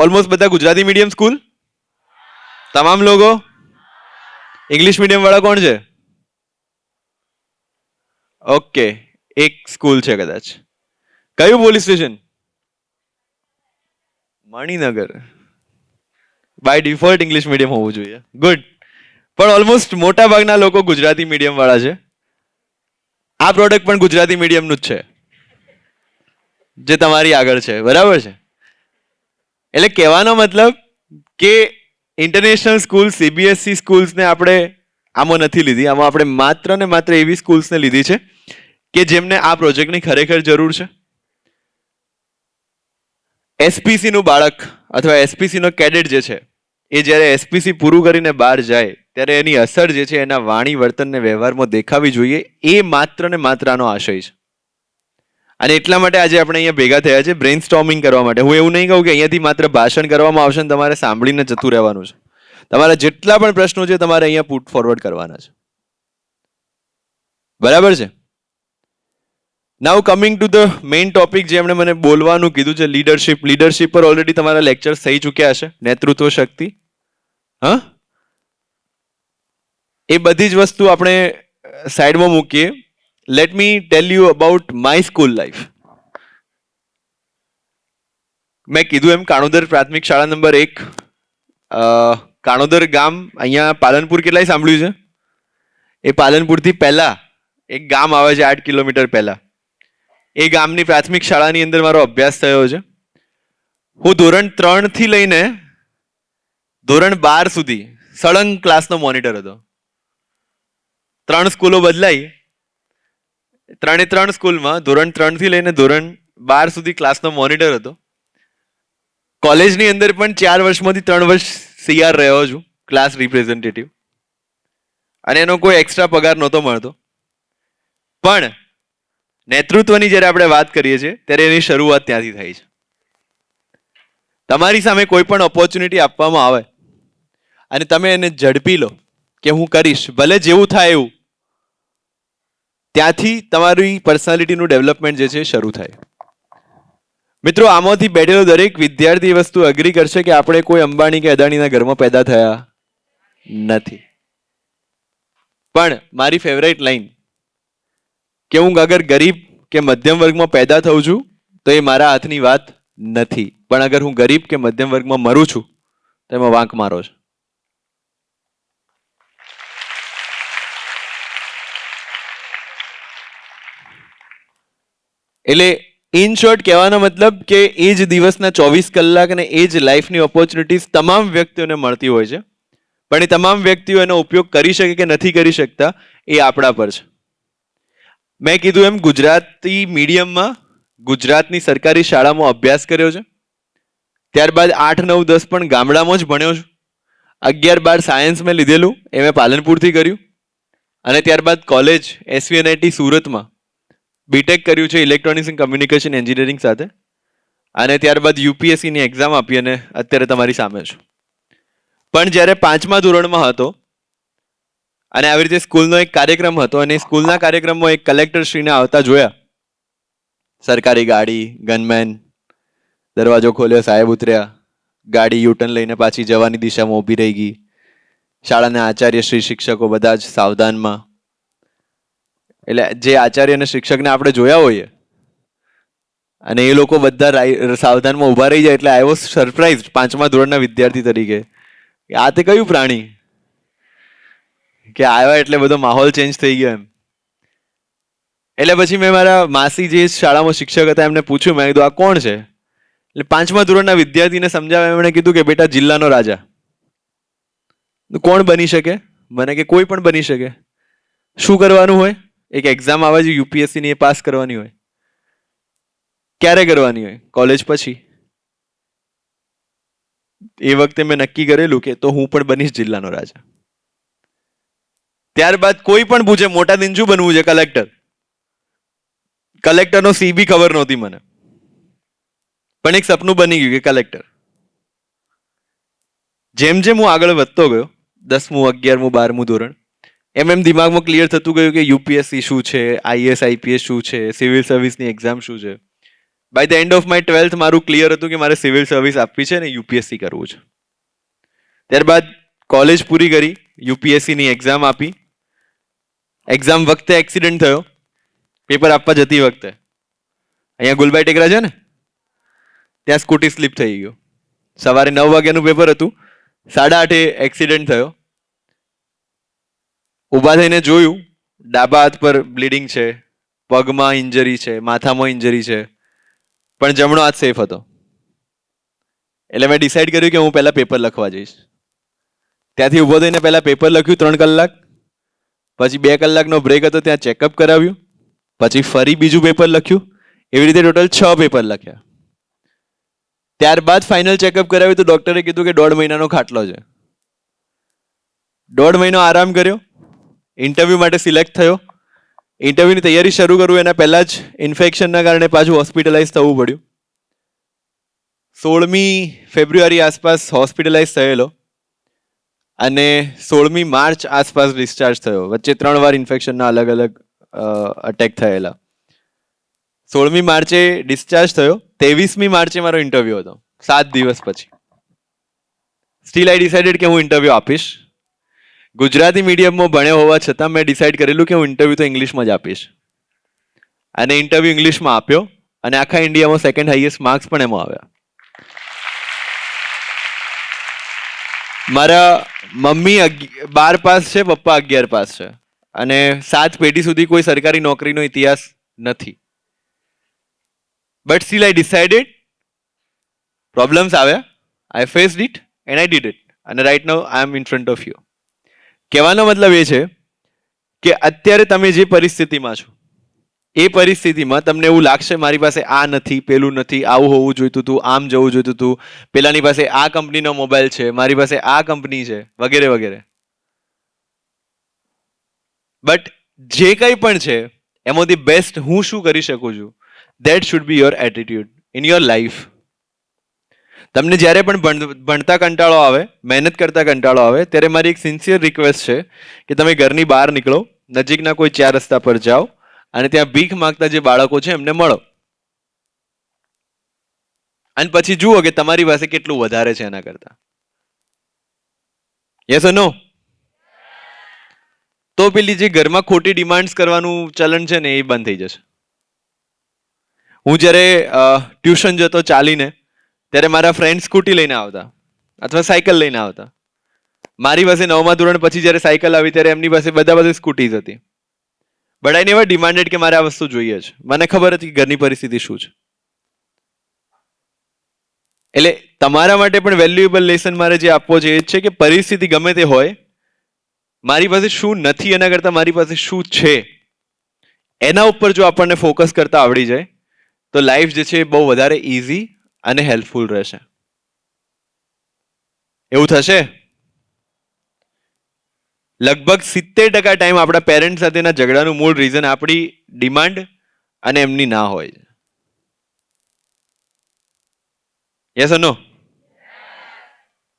Almost બધા Gujarati medium school તમામ લોકો? ઇંગ્લિશ મીડિયમ વાળા કોણ છે? ઓકે એક સ્કૂલ છે કદાચ. કયું police station Maninagar. By default English medium હોવું જોઈએ. ગુડ પણ ઓલમોસ્ટ મોટા ભાગના લોકો ગુજરાતી મીડિયમ વાળા છે. આ પ્રોડક્ટ પણ ગુજરાતી મીડિયમનું જ છે. જે તમારી આગળ છે. બરાબર છે? એટલે કહેવાનો મતલબ કે ઇન્ટરનેશનલ સ્કૂલ સીબીએસસી સ્કૂલ્સને આપણે આમાં નથી લીધી. આમાં આપણે માત્ર ને માત્ર એવી સ્કૂલ્સને લીધી છે કે જેમને આ પ્રોજેક્ટની ખરેખર જરૂર છે. એસપીસીનું બાળક અથવા એસપીસીનો કેડેટ જે છે, એ જ્યારે એસપીસી પૂરું કરીને બહાર જાય, ત્યારે એની અસર જે છે એના વાણી વર્તનને વ્યવહારમાં દેખાવી જોઈએ, એ માત્ર ને માત્ર આશય છે. અને એટલા માટે આજે આપણે અહીંયા ભેગા થયા છે બ્રેઇન સ્ટોમિંગ કરવા માટે. હું એવું નહીં કહું કે અહીંયાથી માત્ર ભાષણ કરવામાં આવશે ને તમારે સાંભળીને જતું રહેવાનું છે. તમારા જેટલા પણ પ્રશ્નો છે તમારે અહીંયા પુટ ફોરવર્ડ કરવાના છે. બરાબર છે? Now coming to the main topic જે એમણે મને બોલવાનું કીધું છે લીડરશિપ લીડરશિપ પર ઓલરેડી તમારા લેક્ચર થઈ ચૂક્યા હશે. નેતૃત્વ શક્તિ. હા? એ બધી જ વસ્તુ આપણે સાઈડમાં મૂકીએ. Let me tell you about my school life મેં કીધું એમ કાણોદર પ્રાથમિક શાળા નંબર એક કાણોદર ગામ અહીંયા પાલનપુર કેટલાય સાંભળ્યું છે? એ પાલનપુરથી પહેલાં એક ગામ આવે છે આઠ કિલોમીટર પહેલાં. એ ગામની પ્રાથમિક શાળાની અંદર મારો અભ્યાસ થયો છે. હું ધોરણ ત્રણથી લઈને ધોરણ બાર સુધી સળંગ ક્લાસનો મોનિટર હતો. ત્રણ સ્કૂલો બદલાઈ ત્રણે ત્રણ સ્કૂલમાં, ધોરણ ત્રણથી લઈને ધોરણ બાર સુધી ક્લાસનો મોનિટર હતો. કોલેજની અંદર પણ ચાર વર્ષમાંથી ત્રણ વર્ષ સીઆર રહ્યો છું ક્લાસ રિપ્રેઝેન્ટેટિવ અને એનો કોઈ એક્સ્ટ્રા પગાર નહોતો મળતો. પણ નેતૃત્વની જ્યારે આપણે વાત કરીએ છીએ, ત્યારે એની શરૂઆત ત્યાંથી થઈ છે. તમારી સામે કોઈ પણ ઓપોર્ચ્યુનિટી આપવામાં આવે, અને તમે એને ઝડપી લો કે હું કરીશ, ભલે જેવું થાય એવું ત્યાંથી તમારી પર્સનાલિટીનું ડેવલપમેન્ટ જે છે શરૂ થાય. મિત્રો, આમાંથી બેઠેલો દરેક વિદ્યાર્થી વસ્તુ અગ્રી કરશે કે આપણે કોઈ અંબાણી કે અદાણીના ઘરમાં પેદા થયા નથી. પણ મારી ફેવરેટ લાઈન કે હું અગર ગરીબ કે મધ્યમ વર્ગમાં પેદા થઉં છું, તો એ મારા હાથની વાત નથી. પણ અગર હું ગરીબ કે મધ્યમ વર્ગમાં મરું છું, તો એમાં વાંક મારો છે. એટલે ઇન શોર્ટ કહેવાનો મતલબ કે એ જ દિવસના ચોવીસ કલાક અને એ જ લાઈફની ઓપોર્ચ્યુનિટીઝ તમામ વ્યક્તિઓને મળતી હોય છે. પણ એ તમામ વ્યક્તિઓ એનો ઉપયોગ કરી શકે કે નથી કરી શકતા એ આપણા પર છે. મેં કીધું એમ ગુજરાતી મીડિયમમાં ગુજરાતની સરકારી શાળામાં અભ્યાસ કર્યો છે. ત્યારબાદ આઠ, નવ, દસ પણ ગામડામાં જ ભણ્યો છું. અગિયાર, બાર સાયન્સ મેં લીધેલું, એ મેં પાલનપુરથી કર્યું. અને ત્યારબાદ કોલેજ એસવીએનઆઈટી સુરતમાં. બીટેક કર્યું છે ઇલેક્ટ્રોનિક્સ એન્ડ કમ્યુનિકેશન એન્જિનિયરિંગ સાથે. અને ત્યારબાદ યુપીએસસીની એક્ઝામ આપી અને અત્યારે તમારી સામે છું. પણ જ્યારે પાંચમા ધોરણમાં હતો, અને આવી રીતે સ્કૂલનો એક કાર્યક્રમ હતો, અને સ્કૂલના કાર્યક્રમમાં એક કલેક્ટર શ્રીને આવતા જોયા. સરકારી ગાડી ગનમેન દરવાજો ખોલ્યો, સાહેબ ઉતર્યા. ગાડી યુટર્ન લઈને પાછી જવાની દિશામાં ઊભી રહી ગઈ. શાળાના આચાર્ય શ્રી, શિક્ષકો બધા જ સાવધાનમાં એટલે જે આચાર્ય અને શિક્ષકને આપણે જોયા હોઈએ, અને એ લોકો બધા સાવધાનમાં ઊભા રહી જાય એટલે આઈ વોઝ સરપ્રાઇઝ પાંચમા ધોરણના વિદ્યાર્થી તરીકે. આ તે કયું પ્રાણી? કે આવ્યા એટલે બધો માહોલ ચેન્જ થઈ ગયો એમ. એટલે પછી મેં મારા માસી જે શાળામાં શિક્ષક હતા એમને પૂછ્યું, મેં કીધું, આ કોણ છે? એટલે પાંચમા ધોરણના વિદ્યાર્થીને સમજાવ્યા એમણે કીધું કે, બેટા, જિલ્લાનો રાજા. કોણ બની શકે? મને કે, કોઈ પણ બની શકે. શું કરવાનું હોય? એક એક્ઝામ આવે છે યુપીએસસી ની એ પાસ કરવાની હોય. ક્યારે કરવાની હોય? કોલેજ પછી? એ વખતે મેં નક્કી કરેલું કે તો હું પણ બનીશ જિલ્લાનો રાજા. ત્યારબાદ કોઈ પણ પૂછે મોટા દિન શું બનવું છે કલેક્ટર કલેક્ટરનો સી બી ખબર નહોતી મને. પણ એક સપનું બની ગયું કે કલેક્ટર જેમ જેમ હું આગળ વધતો ગયો, દસમું, અગિયારમું, બારમું ધોરણ એમ એમ દિમાગમાં ક્લિયર થતું ગયું કે યુપીએસસી શું છે આઈએસ આઈપીએસ શું છે, સિવિલ સર્વિસની એક્ઝામ શું છે. By the end of my twelfth મારું ક્લિયર હતું કે મારે સિવિલ સર્વિસ આપવી છે ને યુપીએસસી કરવું છે. ત્યારબાદ કોલેજ પૂરી કરી યુપીએસસીની એક્ઝામ આપી. એક્ઝામ વખતે એક્સિડન્ટ થયો. પેપર આપવા જતી વખતે. અહીંયા ગુલબાઈ ટેકરા છે ને? ત્યાં સ્કૂટી સ્લીપ થઈ ગયું. સવારે નવ વાગ્યાનું પેપર હતું. સાડા આઠે એક્સિડન્ટ થયો. ઊભા થઈને જોયું, ડાબા હાથ પર બ્લીડિંગ છે, પગમાં ઇન્જરી છે, માથામાં ઇન્જરી છે, પણ જમણો હાથ સેફ હતો. એટલે મેં ડિસાઈડ કર્યું કે હું પહેલાં પેપર લખવા જઈશ. ત્યાંથી ઊભો થઈને પહેલાં પેપર લખ્યું ત્રણ કલાક, પછી બે કલાકનો બ્રેક હતો, ત્યાં ચેકઅપ કરાવ્યું, પછી ફરી બીજું પેપર લખ્યું, એવી રીતે ટોટલ છ પેપર લખ્યા. ત્યારબાદ ફાઇનલ ચેકઅપ કરાવ્યું તો ડૉક્ટરે કીધું કે દોઢ મહિનાનો ખાટલો છે. દોઢ મહિનો આરામ કર્યો ઇન્ટરવ્યૂ માટે સિલેક્ટ થયો. ઇન્ટરવ્યૂની તૈયારી શરૂ કરું એના પહેલાં જ ઇન્ફેક્શનના કારણે પાછું હોસ્પિટલાઇઝ થવું પડ્યું. સોળમી ફેબ્રુઆરી આસપાસ હોસ્પિટલાઇઝ થયેલો. અને સોળમી માર્ચ આસપાસ ડિસ્ચાર્જ થયો. વચ્ચે ત્રણ વાર ઇન્ફેક્શનના અલગ અલગ અટેક થયેલા. સોળમી માર્ચે ડિસ્ચાર્જ થયો. ત્રેવીસમી માર્ચે મારો ઇન્ટરવ્યૂ હતો. સાત દિવસ પછી. સ્ટીલ આઈ ડિસાઇડેડ કે હું ઇન્ટરવ્યૂ આપીશ. ગુજરાતી મીડિયમમાં ભણ્યો હોવા છતાં મેં ડિસાઇડ કરેલું કે હું ઇન્ટરવ્યૂ તો ઇંગ્લિશમાં જ આપીશ. અને ઇન્ટરવ્યૂ ઇંગ્લિશમાં આપ્યો અને આખા ઇન્ડિયામાં સેકન્ડ હાઈએસ્ટ માર્ક્સ પણ એમાં આવ્યા. મારા મમ્મી બાર પાસ છે, પપ્પા અગિયાર પાસ છે. અને સાત પેઢી સુધી કોઈ સરકારી નોકરીનો ઇતિહાસ નથી. But still I decided problems આવ્યા. I faced it and I did it અને right now I am in front of you કહેવાનો મતલબ એ છે કે અત્યારે તમે જે પરિસ્થિતિમાં છો, એ પરિસ્થિતિમાં તમને એવું લાગશે મારી પાસે આ નથી, પેલું નથી, આવું હોવું જોઈતું હતું, આમ જવું જોઈતું હતું, પેલાની પાસે આ કંપનીનો મોબાઈલ છે, મારી પાસે આ કંપની છે, વગેરે વગેરે. બટ જે કંઈ પણ છે, એમાંથી બેસ્ટ હું શું કરી શકું છું? That should be your attitude in your life તમને જ્યારે પણ ભણ- ભણતા કંટાળો આવે, મહેનત કરતા કંટાળો આવે, ત્યારે મારી એક સિન્સિયર રિક્વેસ્ટ છે કે તમે ઘરની બહાર નીકળો, નજીકના કોઈ ચાર રસ્તા પર જાઓ અને ત્યાં ભીખ માગતા જે બાળકો છે એમને મળો. અને પછી જુઓ કે તમારી પાસે કેટલું વધારે છે એના કરતા. યસ નો તો પેલી જે ઘરમાં ખોટી ડિમાન્ડ્સ કરવાનું ચલણ છે ને એ બંધ થઈ જશે. હું જ્યારે ટ્યુશન જતો ચાલીને ત્યારે મારા ફ્રેન્ડ સ્કૂટી લઈને આવતા. અથવા સાયકલ લઈને આવતા. મારી પાસે નવમા ધોરણ પછી જ્યારે સાયકલ આવી ત્યારે એમની પાસે બધા બધા સ્કૂટીઝ હતી. બટ આઈ નેવર ડિમાન્ડેડ કે મારે આ વસ્તુ જોઈએ છે. મને ખબર હતી કે ઘરની પરિસ્થિતિ શું છે. એટલે તમારા માટે પણ વેલ્યુએબલ લેસન મારે જે આપવો છે એ છે કે પરિસ્થિતિ ગમે તે હોય, મારી પાસે શું નથી એના કરતાં મારી પાસે શું છે, એના ઉપર જો આપણને ફોકસ કરતા આવડી જાય, તો લાઈફ જે છે એ બહુ વધારે ઇઝી અને હેલ્પફુલ રહેશે. એવું થશે? લગભગ સિત્તેર ટકા ટાઈમ આપણા પેરેન્ટ સાથેના ઝઘડાનું મૂળ રીઝન આપણી ડિમાન્ડ અને એમની ના હોય યસ નો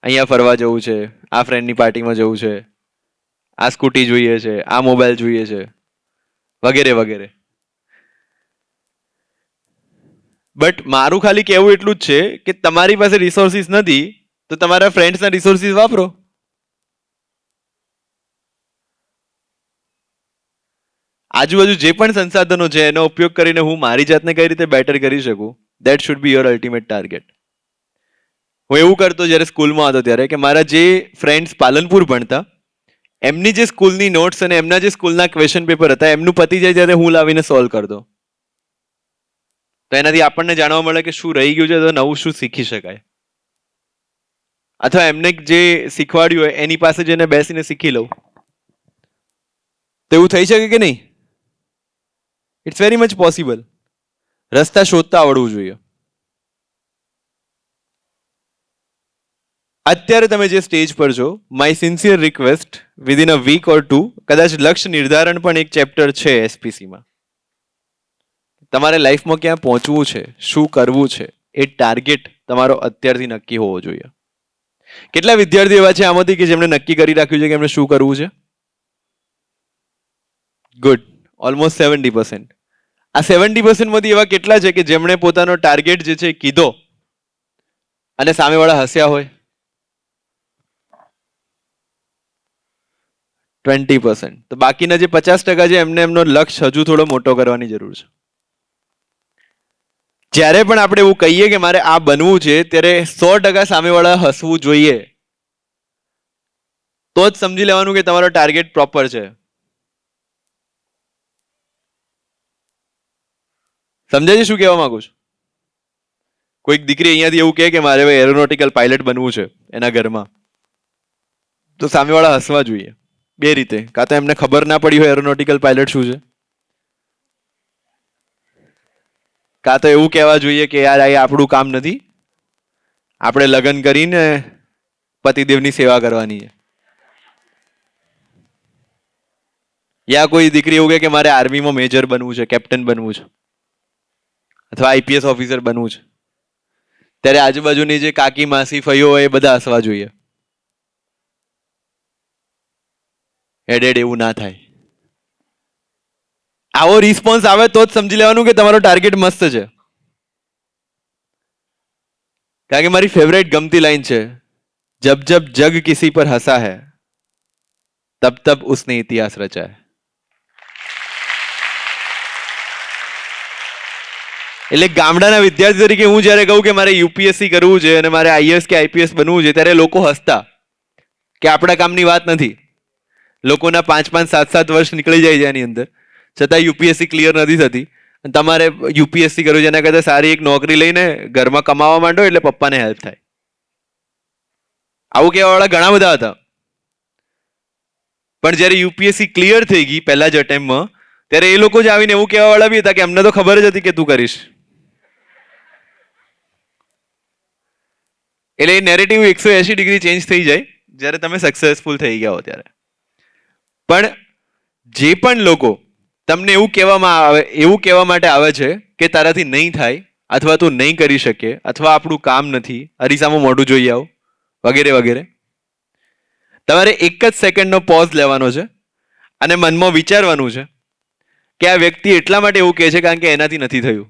અહીંયા ફરવા જવું છે, આ ફ્રેન્ડની પાર્ટીમાં જવું છે, આ સ્કૂટી જોઈએ છે, આ મોબાઈલ જોઈએ છે, વગેરે વગેરે. બટ મારું ખાલી કહેવું એટલું જ છે કે તમારી પાસે રિસોર્સિસ નથી, તો તમારા ફ્રેન્ડ્સના રિસોર્સિસ વાપરો. આજુબાજુ જે પણ સંસાધનો છે, એનો ઉપયોગ કરીને હું મારી જાતને કઈ રીતે બેટર કરી શકું? That should be your ultimate target હું એવું કરતો જ્યારે સ્કૂલમાં હતો ત્યારે કે મારા જે ફ્રેન્ડ્સ પાલનપુર ભણતા, એમની જે સ્કૂલની નોટ્સ અને એમના જે સ્કૂલના ક્વેશ્ચન પેપર હતા, એમનું પતી જાય ત્યારે હું લાવીને સોલ્વ કરતો. તો એનાથી આપણને જાણવા મળે કે શું રહી ગયું છે, તો નવું શું શીખી શકાય. અથવા એમને જે શીખવાડ્યું હોય, એની પાસે જઈને બેસીને શીખી લઉં. તો એવું થઈ શકે કે નહીં? ઇટ્સ વેરી મચ પોસિબલ રસ્તા શોધતા આવડવું જોઈએ. અત્યારે તમે જે સ્ટેજ પર છો my sincere request within a week or two કદાચ લક્ષ્ય નિર્ધારણ પણ એક ચેપ્ટર છે એસપીસીમાં તમારે લાઈફમાં ક્યાં પહોંચવું છે, શું કરવું છે, એ ટાર્ગેટ તમારો અત્યારથી નક્કી હોવો જોઈએ. કેટલા વિદ્યાર્થીઓ એવા છે આમાંથી કે જેમણે નક્કી કરી રાખ્યું છે કે એમણે શું કરવું છે? ગુડ ઓલમોસ્ટ સેવન્ટી પર્સન્ટ આ સેવન્ટી પર્સન્ટમાંથી એવા કેટલા છે કે જેમણે પોતાનો ટાર્ગેટ જે છે કીધો અને સામેવાળા હસ્યા હોય? ટ્વેન્ટી પર્સન્ટ તો બાકીના જે પચાસ ટકા છે એમને એમનો લક્ષ્ય હજુ થોડો મોટો કરવાની જરૂર છે. જ્યારે પણ આપણે એવું કહીએ કે મારે આ બનવું છે, ત્યારે સો ટકા સામેવાળા હસવું જોઈએ. તો જ સમજી લેવાનું કે તમારો ટાર્ગેટ પ્રોપર છે. સમજાય છે શું કહેવા માંગુ છું? કોઈક દીકરી અહીંયાથી એવું કહે કે મારે એરોનોટિકલ પાયલટ બનવું છે એના ઘરમાં. તો સામેવાળા હસવા જોઈએ. બે રીતે. કાં તો એમને ખબર ના પડી હોય એરોનોટિકલ પાયલટ શું છે. કાં તો એવું કહેવા જોઈએ કે યાર, આ આપણું કામ નથી. આપણે લગ્ન કરીને પતિદેવની સેવા કરવાની છે. યા કોઈ દીકરી એવું કે મારે આર્મીમાં મેજર બનવું છે, કેપ્ટન બનવું છે, અથવા આઈપીએસ ઓફિસર બનવું છે. ત્યારે આજુબાજુની જે કાકી, માસી હોય એ બધા હસવા જોઈએ. હેડેડ એવું ના થાય. આવો રિસ્પોન્સ આવે તો જ સમજી લેવાનું કે તમારો ટાર્ગેટ મસ્ત છે. કારણ કે મારી ફેવરેટ ગમતી લાઈન છે. જબ જબ જગ કિસી પર હસા હે, તબ તબ ઉસને ઇતિહાસ રચા હૈ. એટલે ગામડાના વિદ્યાર્થી તરીકે હું જ્યારે કહું કે મારે યુપીએસસી કરવું છે અને મારે આઈએસ કે આઈપીએસ બનવું છે, ત્યારે લોકો હસતા કે આપણા કામની વાત નથી. લોકોના પાંચ પાંચ સાત સાત વર્ષ નીકળી જાય છે એની અંદર. છતાં યુપીએસસી ક્લિયર નથી થતી. તમારે યુપીએસસી કરવું એના કરતાં સારી એક નોકરી લઈને ઘરમાં કમાવા માંડો એટલે પપ્પાને હેલ્પ થાય. આવું કહેવાવાળા ઘણા બધા હતા. પણ જ્યારે યુપીએસસી ક્લિયર થઈ ગઈ પહેલા જ અટેમ્પમાં ત્યારે એ લોકો જ આવીને એવું કહેવાવાળા બી હતા કે એમને તો ખબર જ હતી કે તું કરીશ. એટલે એ નેરેટિવ એકસો એસી ડિગ્રી ચેન્જ થઈ જાય, જ્યારે તમે સક્સેસફુલ થઈ ગયા હો ત્યારે. પણ જે પણ લોકો તમને એવું કહેવામાં આવે, એવું કહેવા માટે આવે છે કે તારાથી નહીં થાય અથવા તું નહીં કરી શકે અથવા આપણું કામ નથી. અરીસામાં મોઢું જોઈ આવો. વગેરે વગેરે. તમારે એક જ સેકન્ડનો પોઝ લેવાનો છે અને મનમાં વિચારવાનું છે કે આ વ્યક્તિ એટલા માટે એવું કહે છે કારણ કે એનાથી નથી થયું.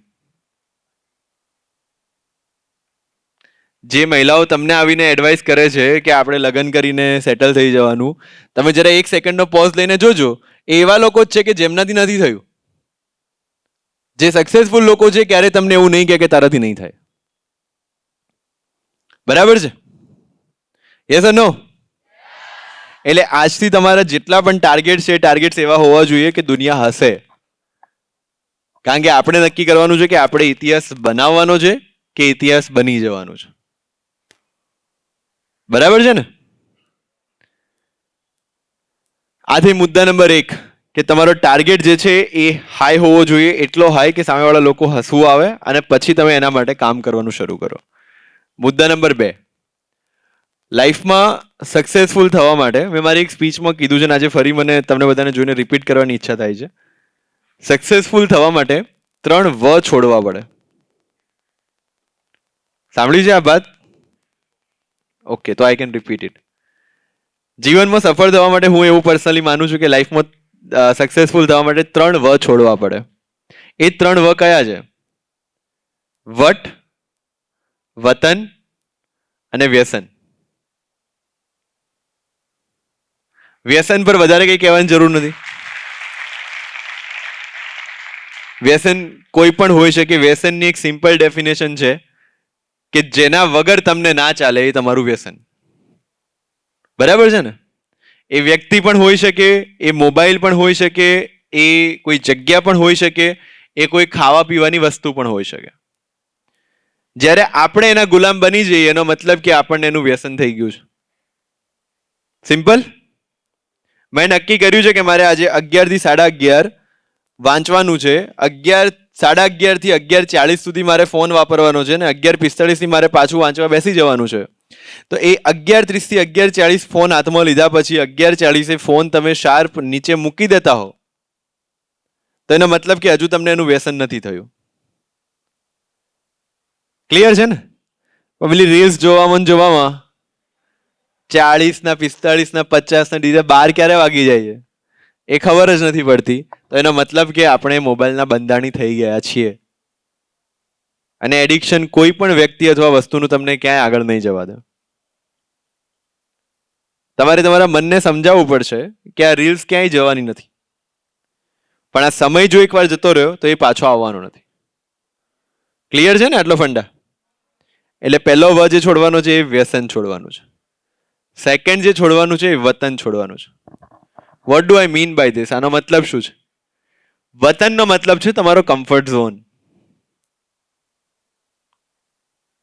જે મહિલાઓ તમને આવીને એડવાઇસ કરે છે કે આપણે લગ્ન કરીને સેટલ થઈ જવાનું, તમે જરા એક સેકન્ડનો પોઝ લઈને જોજો એ એવા લોકો જ છે કે જેમનાથી નથી થયું. જે સક્સેસફુલ લોકો છે ક્યારે તમને એવું નહીં કહે કે તારાથી નહીં થાય. બરાબર છે? યસ નો એટલે આજથી તમારા જેટલા પણ ટાર્ગેટ છે ટાર્ગેટ્સ એવા હોવા જોઈએ કે દુનિયા હશે કારણ કે આપણે નક્કી કરવાનું છે કે આપણે ઇતિહાસ બનાવવાનો છે કે ઇતિહાસ બની જવાનો છે. બરાબર છે ને? આથી મુદ્દા નંબર એક, કે તમારો ટાર્ગેટ જે છે એ હાઈ હોવો જોઈએ, એટલો હાઈ કે સામેવાળા લોકો હસવું આવે અને પછી તમે એના માટે કામ કરવાનું શરૂ કરો. મુદ્દા નંબર બે, લાઈફમાં સક્સેસફુલ થવા માટે મેં મારી એક સ્પીચમાં કીધું છે ને આજે ફરી મને તમને બધાને જોઈને રિપીટ કરવાની ઈચ્છા થાય છે. સક્સેસફુલ થવા માટે ત્રણ વ છોડવા પડે. સાંભળી છે આ વાત? ઓકે તો આઈ કેન રિપીટ ઇટ જીવનમાં સફળ થવા માટે હું એવું પર્સનલી માનું છું કે લાઈફમાં સક્સેસફુલ થવા માટે ત્રણ વ છોડવા પડે. એ ત્રણ વ કયા છે? વટ, વતન અને વ્યસન. વ્યસન પર વધારે કંઈ કહેવાની જરૂર નથી. વ્યસન કોઈ પણ હોઈ શકે, વ્યસનની એક સિમ્પલ ડેફિનેશન છે કે જેના વગર તમને ના ચાલે એ તમારું વ્યસન. બરાબર છે ને? એ વ્યક્તિ પણ હોઈ શકે, એ મોબાઈલ પણ હોઈ શકે, એ કોઈ જગ્યા પણ હોઈ શકે, એ કોઈ ખાવા પીવાની વસ્તુ પણ હોઈ શકે. જ્યારે આપણે એના ગુલામ બની જઈએ, એનો મતલબ કે આપણને એનું વ્યસન થઈ ગયું છે. સિમ્પલ? મેં નક્કી કર્યું છે કે મારે આજે અગિયારથી સાડા અગિયાર વાંચવાનું છે. અગિયાર, સાડા અગિયારથી અગિયાર ચાળીસ સુધી મારે ફોન વાપરવાનો છે ને અગિયાર પિસ્તાળીસથી મારે પાછું વાંચવા બેસી જવાનું છે. તો એ અગિયાર ત્રીસથી અગિયાર ચાળીસ ફોન હાથમાં લીધા પછી અગિયાર ચાળીસે ફોન તમે શાર્પ નીચે મૂકી દેતા હો. તો એનો મતલબ કે હજુ તમને એનું વ્યસન નથી થયું. ક્લિયર છે ને? પેલી રીલ્સ જોવામાં જોવામાં ચાળીસ ના પિસ્તાળીસ ના પચાસ ના ડીજે બાર ક્યારે વાગી જાય? એ ખબર જ નથી પડતી. તો એનો મતલબ કે આપણે મોબાઈલના બંધાણી થઈ ગયા છીએ. અને એડિક્શન કોઈ પણ વ્યક્તિ અથવા વસ્તુનું તમને ક્યાંય આગળ નહીં જવા દે. તમારે તમારા મનને સમજાવવું પડશે કે આ રીલ્સ ક્યાંય જવાની નથી. પણ આ સમય જો એકવાર જતો રહ્યો, તો એ પાછો આવવાનો નથી. ક્લિયર છે ને આટલો ફંડા? એટલે પહેલો વ જે છોડવાનો છે, એ વ્યસન છોડવાનું છે. સેકન્ડ જે છોડવાનું છે, એ વતન છોડવાનું છે. What do I mean by this આનો મતલબ શું છે? વતનનો મતલબ છે તમારો કમ્ફર્ટ ઝોન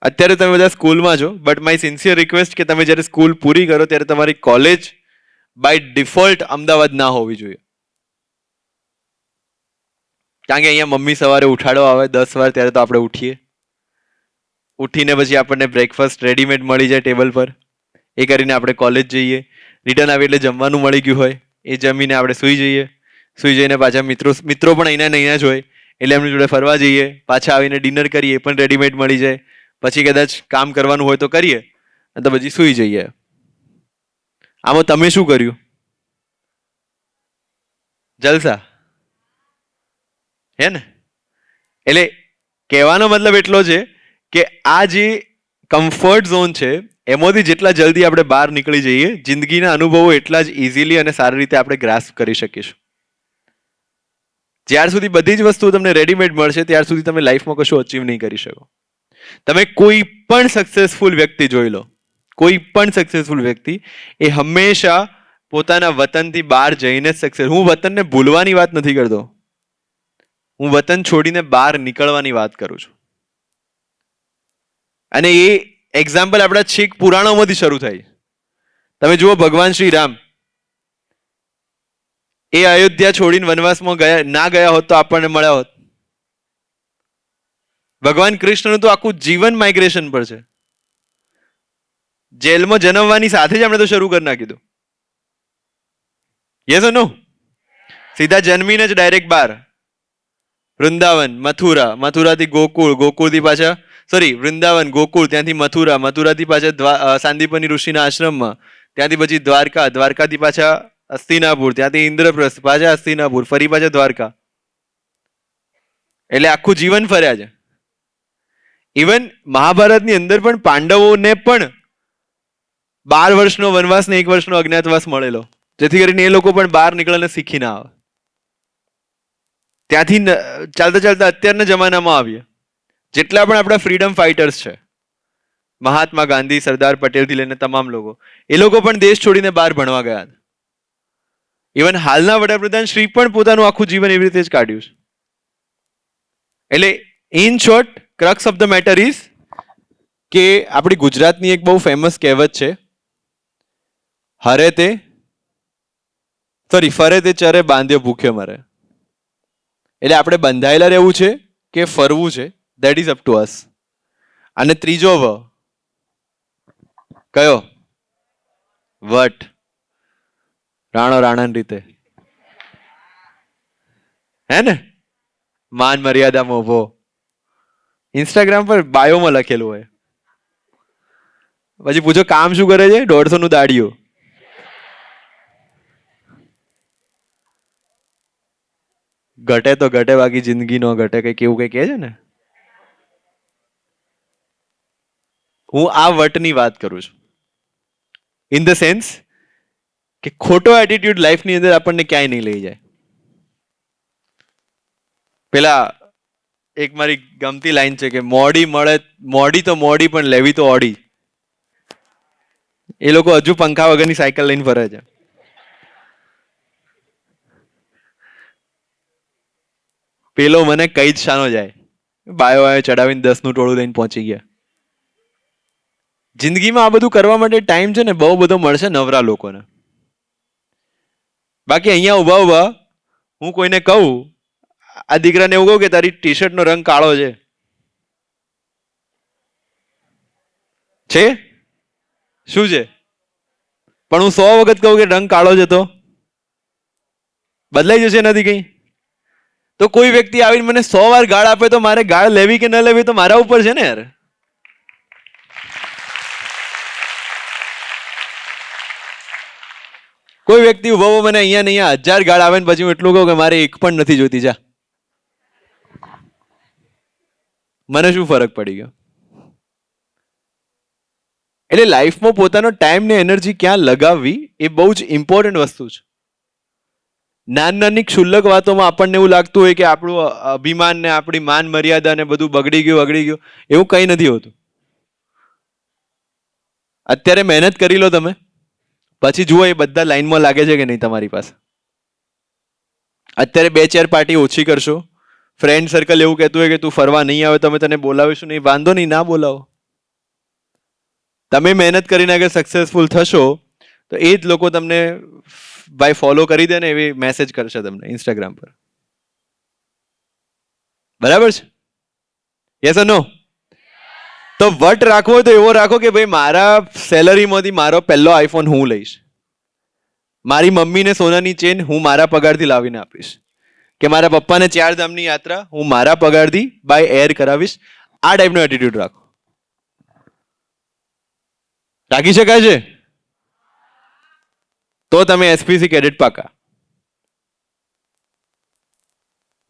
અત્યારે તમે બધા સ્કૂલમાં છો બટ માય સિન્સિયર રિક્વેસ્ટ કે તમે જ્યારે સ્કૂલ પૂરી કરો ત્યારે તમારી કોલેજ બાય ડિફોલ્ટ અમદાવાદ ના હોવી જોઈએ. કારણ કે અહીંયા મમ્મી સવારે ઉઠાડો આવે, દસ વાર ત્યારે તો આપણે ઉઠીએ. ઉઠીને પછી આપણને બ્રેકફાસ્ટ રેડીમેડ મળી જાય ટેબલ પર. એ કરીને આપણે કોલેજ જઈએ. રિટર્ન આવી એટલે જમવાનું મળી ગયું હોય. એ જમીને આપણે સૂઈ જઈએ. સૂઈ જઈને પાછા મિત્રો મિત્રો પણ અહીંના અહીંયા જ હોય. એટલે એમની જોડે ફરવા જઈએ. પાછા આવીને ડિનર કરીએ, એ પણ રેડીમેડ મળી જાય. પછી કદાચ કામ કરવાનું હોય તો કરીએ તો પછી સૂઈ જઈએ. આમાં તમે શું કર્યું? જલસા? હે ને? એટલે કહેવાનો મતલબ એટલો છે કે આ જે કમ્ફર્ટ ઝોન છે, એમાંથી જેટલા જલ્દી આપણે બહાર નીકળી જઈએ, જિંદગીના અનુભવો એટલા જ ઇઝીલી અને સારી રીતે આપણે ગ્રાસ્પ કરી શકીશું. જ્યાર સુધી બધી જ વસ્તુઓ તમને રેડીમેડ મળશે, ત્યાર સુધી તમે લાઈફમાં કશું અચીવ નહીં કરી શકો. તમે કોઈ પણ સક્સેસફુલ વ્યક્તિ જોઈ લો. કોઈ પણ સક્સેસફુલ વ્યક્તિ એ હંમેશા પોતાના વતનથી બહાર જઈને જ સક્સેસ હું વતનને ભૂલવાની વાત નથી કરતો. હું વતન છોડીને બહાર નીકળવાની વાત કરું છું. અને એ એક્ઝામ્પલ આપણા છેક પુરાણોમાંથી શરૂ થાય તમે જુઓ ભગવાન શ્રી રામ. એ અયોધ્યા છોડીને વનવાસમાં ગયા ના ગયા હોત તો આપણને મળ્યા હોત. ભગવાન કૃષ્ણનું તો આખું જીવન માઇગ્રેશન પર છે. જેલમાં જન્મવાની સાથે જ આપણે તો શરૂ કરી નાખી દો. યસ નો સીધા જન્મીને જ ડાયરેક્ટ બાર વૃંદાવન, મથુરા. મથુરાથી ગોકુળ. ગોકુળથી પાછા સોરી વૃંદાવન, ગોકુળ. ત્યાંથી મથુરા. મથુરાથી પાછા સાંદીપની ઋષિના આશ્રમમાં. ત્યાંથી પછી દ્વારકા. દ્વારકાથી પાછા અસ્તિનાપુર. ત્યાંથી ઇન્દ્રપ્રસ્થ. પાછા અસ્તિનાપુર. ફરી પાછા દ્વારકા. એટલે આખું જીવન ફર્યા છે. ઇવન મહાભારતની અંદર પણ પાંડવોને પણ બાર વર્ષનો વનવાસ ને એક વર્ષનો અજ્ઞાતવાસ મળેલો. જેથી કરીને એ લોકો પણ બહાર નીકળીને શીખી ના આવે. ત્યાંથી ચાલતા ચાલતા અત્યારના જમાનામાં આવીએ. જેટલા પણ આપણા ફ્રીડમ ફાઇટર્સ છે, મહાત્મા ગાંધી, સરદાર પટેલથી લઈને તમામ લોકો, એ લોકો પણ દેશ છોડીને બહાર ભણવા ગયા ઇવન હાલના વડાપ્રધાન શ્રી પણ પોતાનું આખું જીવન એવી રીતે જ કાઢ્યું છે. એટલે in short crux of the matter is કે આપણી ગુજરાતની એક બહુ ફેમસ કહેવત છે, હરે તે સોરી ફરે તે ચરે, બાંધ્યો ભૂખ્યો મરે. એટલે આપણે બંધાયેલા રહેવું છે કે ફરવું છે that is up to us અને ત્રીજો વ, કયો? વટ. રાણો રાણાની રીતે. હે ને? માન મર્યાદા મોભો ઇન્સ્ટાગ્રામ પર બાયોમાં લખેલું હોય. પછી પૂછો, કામ શું કરે છે? દોઢસો નું દાડિયું ઘટે તો ઘટે, બાકી જિંદગી નો ઘટે. કઈ એવું કઈ કહે છે ને? હું આ વટની વાત કરું છું. ઇન ધ સેન્સ કે ખોટો એટીટ્યુડ લાઈફની અંદર આપણને ક્યાંય નહીં લઈ જાય. પેલા એક મારી ગમતી લાઈન છે કે મોડી મળે, મોડી તો મોડી, પણ લેવી તો ઓડી. એ લોકો હજુ પંખા વગરની સાયકલ લઈને ફરે છે. પેલો મને કઈ જ શાનો જાય. બાયો બાયો ચડાવીને દસનું ટોળું લઈને પહોંચી ગયા. જિંદગીમાં આ બધું કરવા માટે ટાઈમ છે ને, બહુ બધો મળશે નવરા લોકોને. બાકી અહીંયા ઊભા ઊભા હું કોઈને કહું આ દીકરાને એવું કહું કે તારી ટી શર્ટનો રંગ કાળો છે. છે? શું છે? પણ હું સો વખત કહું કે રંગ કાળો છે તો? બદલાઈ જશે નથી કઈ? તો કોઈ વ્યક્તિ આવીને મને સો વાર ગાળ આપે તો મારે ગાળ લેવી કે ન લેવી તો મારા ઉપર છે ને યાર. કોઈ વ્યક્તિ ઊભો મને અહીંયા અહીંયા હજાર ગાળ આવે ને પછી હું એટલું કહું કે મારે એક પણ નથી જોતી જા. મને શું ફરક પડી ગયો? એટલે લાઈફમાં પોતાનો ટાઈમ ને એનર્જી ક્યાં લગાવવી એ બહુ જ ઇમ્પોર્ટન્ટ વસ્તુ છે. નાની નાની ક્ષુલ્લક વાતોમાં આપણને એવું લાગતું હોય કે આપણું અભિમાન ને આપણી માન મર્યાદા ને બધું બગડી ગયું બગડી ગયું, એવું કંઈ નથી હોતું. અત્યારે મહેનત કરી લો તમે. પછી જુઓ એ બધા લાઈનમાં લાગે છે કે નહીં તમારી પાસે. અત્યારે બે ચાર પાર્ટી ઓછી કરશો ફ્રેન્ડ સર્કલ એવું કહેતું હોય કે તું ફરવા નહીં આવે તમે તને બોલાવીશું નહીં. વાંધો નહીં, ના બોલાવો. તમે મહેનત કરીને અગર સક્સેસફુલ થશો, તો એ જ લોકો તમને બાય ફોલો કરી દે ને એવી મેસેજ કરશે તમને ઇન્સ્ટાગ્રામ પર. બરાબર છે? યસ નો તો વટ રાખવો હોય તો એવો રાખો કે ભાઈ મારા સેલરીમાંથી મારો પહેલો આઈફોન હું લઈશ. મારી મમ્મીને સોનાની ચેન હું મારા પગારથી લાવીને આપીશ. કે મારા પપ્પાને ચાર ધામની યાત્રા હું મારા પગારથી બાય એર કરાવીશ. આ ટાઈપનો એટીટ્યુડ રાખો. રાખી શકાય છે? તો તમે એસપીસી કેડેટ પાકા.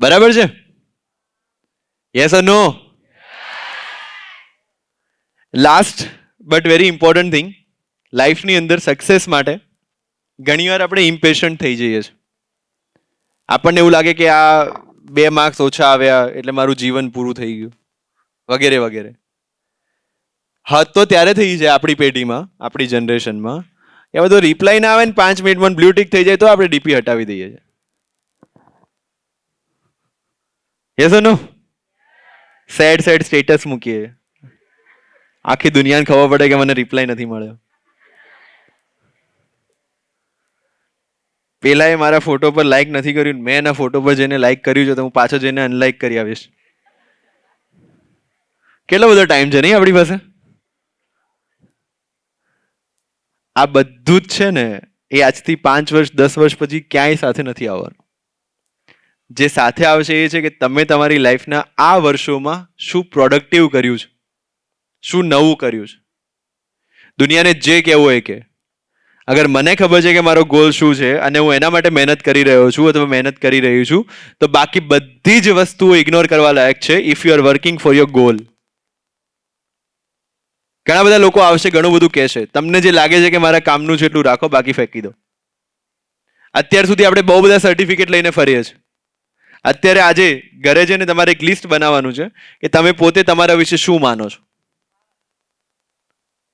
બરાબર છે? Yes or no last but very important thing લાઈફની અંદર સક્સેસ માટે ઘણીવાર આપણે ઇમ્પેશન્ટ થઈ જઈએ છીએ. આપણને એવું લાગે કે આ બે માર્ક્સ ઓછા આવ્યા એટલે મારું જીવન પૂરું થઈ ગયું. વગેરે વગેરે. હદ તો ત્યારે થઈ છે આપણી પેઢીમાં, આપણી જનરેશનમાં. એ બધો રિપ્લાય ના આવે ને પાંચ મિનિટમાં બ્લુ ટીક થઈ જાય તો આપણે ડીપી હટાવી દઈએ છીએ. Yes no sad sad status મૂકીએ. આખી દુનિયાને ખબર પડે કે મને રિપ્લાય નથી મળ્યો. પેલાએ મારા ફોટો પર લાઈક નથી કર્યું મેં એના ફોટો પર જઈને લાઈક કર્યું છે તો હું પાછો જઈને અનલાઈક કરી આવીશ. કેટલો બધો ટાઈમ છે નહીં આપણી પાસે? આ બધું જ છે ને એ આજથી પાંચ વર્ષ, દસ વર્ષ પછી ક્યાંય સાથે નથી આવવાનું. જે સાથે આવશે એ છે કે તમે તમારી લાઈફના આ વર્ષોમાં શું પ્રોડક્ટિવ કર્યું છે? શું નવું કર્યું છે? દુનિયાને જે કહેવું હોય કે અગર મને ખબર છે કે મારો ગોલ શું છે અને હું એના માટે મહેનત કરી રહ્યો છું, અથવા મહેનત કરી રહ્યું છું, તો બાકી બધી જ વસ્તુઓ ઇગ્નોર કરવા લાયક છે if you are working for your goal ઘણા બધા લોકો આવશે, ઘણું બધું કહેશે. તમને જે લાગે છે કે મારા કામનું છે એટલું રાખો, બાકી ફેંકી દો. અત્યાર સુધી આપણે બહુ બધા સર્ટિફિકેટ લઈને ફરીએ છીએ. અત્યારે આજે ઘરે જઈને તમારે એક લિસ્ટ બનાવવાનું છે કે તમે પોતે તમારા વિશે શું માનો છો?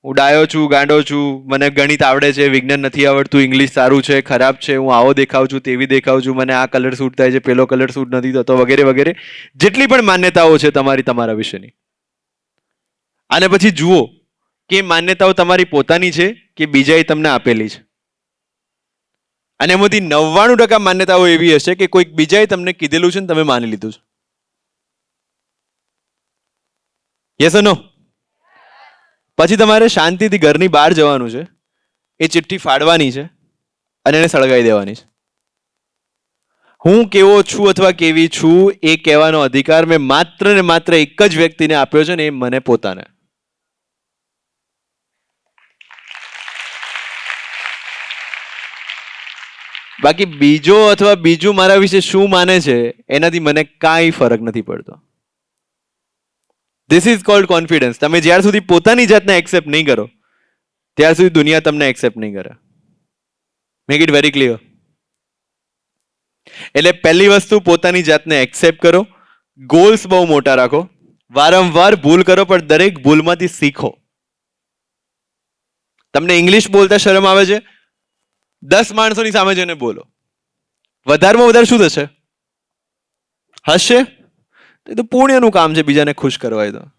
હું ડાયો છું, ગાંડો છું, મને ગણિત આવડે છે, વિજ્ઞાન નથી આવડતું, ઇંગ્લિશ સારું છે, ખરાબ છે, હું આવો દેખાવ છું, તેવી દેખાવ છું, મને આ કલર સૂટ થાય છે, પેલો કલર સૂટ નથી થતો, વગેરે વગેરે. જેટલી પણ માન્યતાઓ છે તમારી તમારા વિશેની. અને પછી જુઓ કે માન્યતાઓ તમારી પોતાની છે કે બીજાએ તમને આપેલી છે. અને એમાંથી નવ્વાણું ટકા માન્યતાઓ એવી હશે કે કોઈક બીજાએ તમને કીધેલું છે ને તમે માની લીધું છે. યસ નો પછી તમારે શાંતિથી ઘરની બહાર જવાનું છે. એ ચિઠ્ઠી ફાડવાની છે અને એને સળગાવી દેવાની છે. હું કેવો છું અથવા કેવી છું એ કહેવાનો અધિકાર મેં માત્ર ને માત્ર એક જ વ્યક્તિને આપ્યો છે ને એ મને પોતાને. બાકી બીજો અથવા બીજું મારા વિશે શું માને છે, એનાથી મને કાંઈ ફરક નથી પડતો. ધીસ ઇઝ કોલ્ડ કોન્ફિડન્સ તમે જ્યાર સુધી પોતાની જાતને એક્સેપ્ટ નહીં કરો, ત્યાર સુધી દુનિયા તમને એક્સેપ્ટ નહીં કરે. મેક ઇટ વેરી ક્લિયર એટલે પહેલી વસ્તુ, પોતાની જાતને એક્સેપ્ટ કરો. ગોલ્સ બહુ મોટા રાખો. વારંવાર ભૂલ કરો, પણ દરેક ભૂલમાંથી શીખો. તમને ઇંગ્લિશ બોલતા શરમ આવે છે? દસ માણસોની સામે જઈને બોલો. વધારેમાં વધારે શું થશે? હશે? એ તો પુણ્યનું કામ છે બીજાને ખુશ કરવા, એ તો.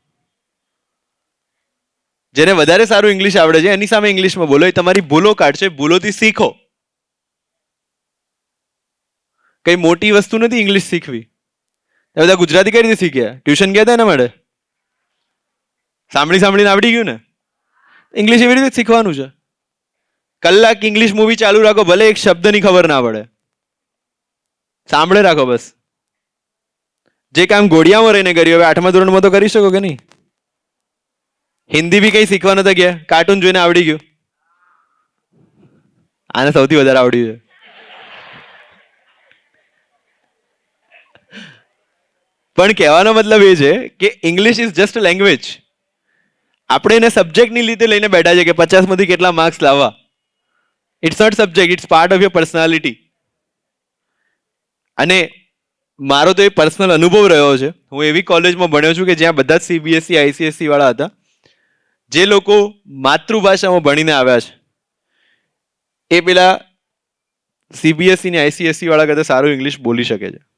જેને વધારે સારું ઇંગ્લિશ આવડે છે, એની સામે ઇંગ્લિશમાં બોલો. એ તમારી ભૂલો કાઢશે, ભૂલોથી શીખો. કઈ મોટી વસ્તુ નથી ઇંગ્લિશ શીખવી. એ બધા ગુજરાતી કઈ રીતે શીખ્યા? ટ્યુશન ગયા હતા એના માટે? સાંભળી સાંભળીને આવડી ગયું ને? ઇંગ્લિશ એવી રીતે શીખવાનું છે. કલાક ઇંગ્લિશ મૂવી ચાલુ રાખો, ભલે એક શબ્દની ખબર ના પડે. સાંભળે રાખો બસ. જે કામ ઘોડિયામાં રહીને કર્યું, હવે આઠમા ધોરણમાં તો કરી શકો કે નહીં? હિન્દી બી કઈ શીખવા નતા ગયા. કાર્ટૂન જોઈને આવડી ગયું. આને સૌથી વધારે આવડ્યું છે. પણ કહેવાનો મતલબ એ છે કે ઇંગ્લિશ ઇઝ જસ્ટ લેંગ્વેજ આપણે એને સબ્જેક્ટની લીધે લઈને બેઠા છે કે પચાસમાંથી કેટલા માર્ક્સ લાવવા. It's not subject it's part of your personality અને મારો તો એ પર્સનલ અનુભવ રહ્યો છે. હું એવી કોલેજમાં ભણ્યો છું કે જ્યાં બધા જ સીબીએસસી આઈસીએસસી વાળા હતા. જે લોકો માતૃભાષામાં ભણીને આવ્યા છે. એ પેલા સીબીએસસી ને આઈસીએસસી વાળા કરતાં સારું ઇંગ્લિશ બોલી શકે છે.